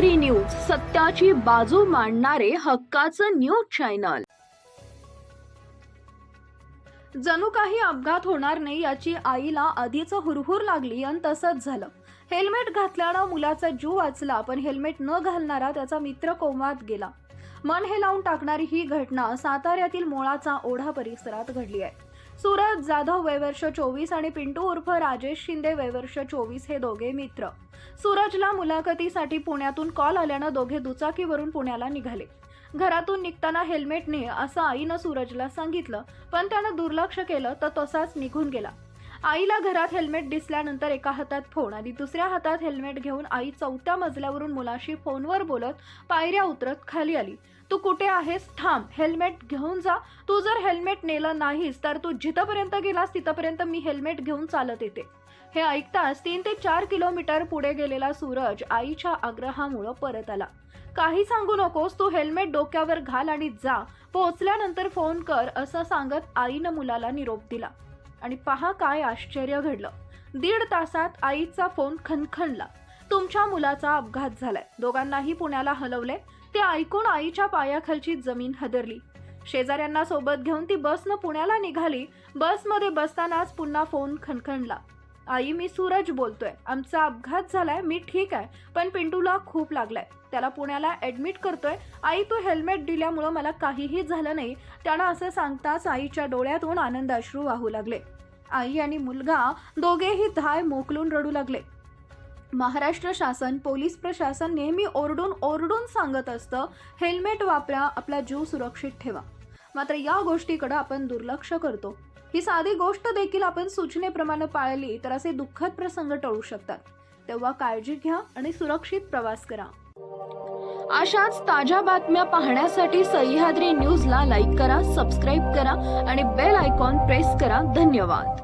News सत्याची बाजू मांडणारे हक्काचं न्यूज चॅनल. जणू काही अपघात होणार नाही याची आईला आधीच हुरहुर लागली आणि तसंच झालं. हेल्मेट घातल्यानं मुलाचा जीव वाचला पण हेल्मेट न घालणारा त्याचा मित्र कोमात गेला. मन हे लावून टाकणारी ही घटना साताऱ्यातील मोळाचा ओढा परिसरात घडली आहे. सूरज जाधव वयवर्ष चोवीस आणि पिंटू उर्फ राजेश शिंदे वयवर्ष चोवीस हे दोघे मित्र. सूरजला मुलाखतीसाठी पुण्यातून कॉल आल्यानं दोघे दुचाकीवरून पुण्याला निघाले. घरातून निघताना हेल्मेट ने असं आईनं सूरजला सांगितलं पण त्यानं दुर्लक्ष केलं तर तसाच निघून गेला. आईला घरात हेल्मेट दिसल्यानंतर एका हातात फोन आणि दुसऱ्या हातात हेल्मेट घेऊन आई चौथ्या मजल्यावरून मुलाशी फोनवर बोलत पायऱ्या उतरत खाली आली. तू कुठे आहेस? थांब हेल्मेट घेऊन जा. तू जर हेल्मेट नेलं नाहीस तर तू जिथपर्यंत गेलास तिथपर्यंत मी हेल्मेट घेऊन चालत येते. हे ऐकताच तीन ते चार किलोमीटर पुढे गेलेला सूरज आईच्या आग्रहामुळं परत आला. काही सांगू नकोस तू हेल्मेट डोक्यावर घाल आणि जा. पोहोचल्यानंतर फोन कर असं सांगत आईनं मुलाला निरोप दिला. आणि पहा काय आश्चर्य घडलं. दीड तासात आईचा फोन खणखणला तुमच्या मुलाचा अपघात झालाय. दोघांनाही पुण्याला हलवले ते ऐकून आईच्या पायाखालची जमीन हदरली. शेजाऱ्यांना सोबत घेऊन ती बसनं पुण्याला निघाली. बसमध्ये बसतानाच पुन्हा फोन खणखणला आई मी सूरज बोलतोय. आमचा अपघात झालाय मी ठीक आहे पण पिंटूला खूप लागलाय. त्याला पुण्याला ऍडमिट करतोय. आई तू हेल्मेट दिल्यामुळं मला काहीही झालं नाही. त्यानं असं सांगताच आईच्या डोळ्यातून आनंदाश्रू वाहू लागले. आई आणि मुलगा दोघेही धाय मोकलून रडू लागले. महाराष्ट्र शासन पोलीस प्रशासन नेहमी ओरडून ओरडून सांगत असतं हेल्मेट वापरा आपला जीव सुरक्षित ठेवा. मात्र या गोष्टीकडे आपण दुर्लक्ष करतो. ही साधी गोष्ट देखील आपण सूचनेप्रमाणे पाळली तर असे दुःखद प्रसंग टळू शकतात. तेव्हा काळजी घ्या आणि सुरक्षित प्रवास करा. अशाच ताज्या बातम्या पाहण्यासाठी सह्याद्री न्यूजला लाईक करा सबस्क्राईब करा आणि बेल आयकॉन प्रेस करा. धन्यवाद.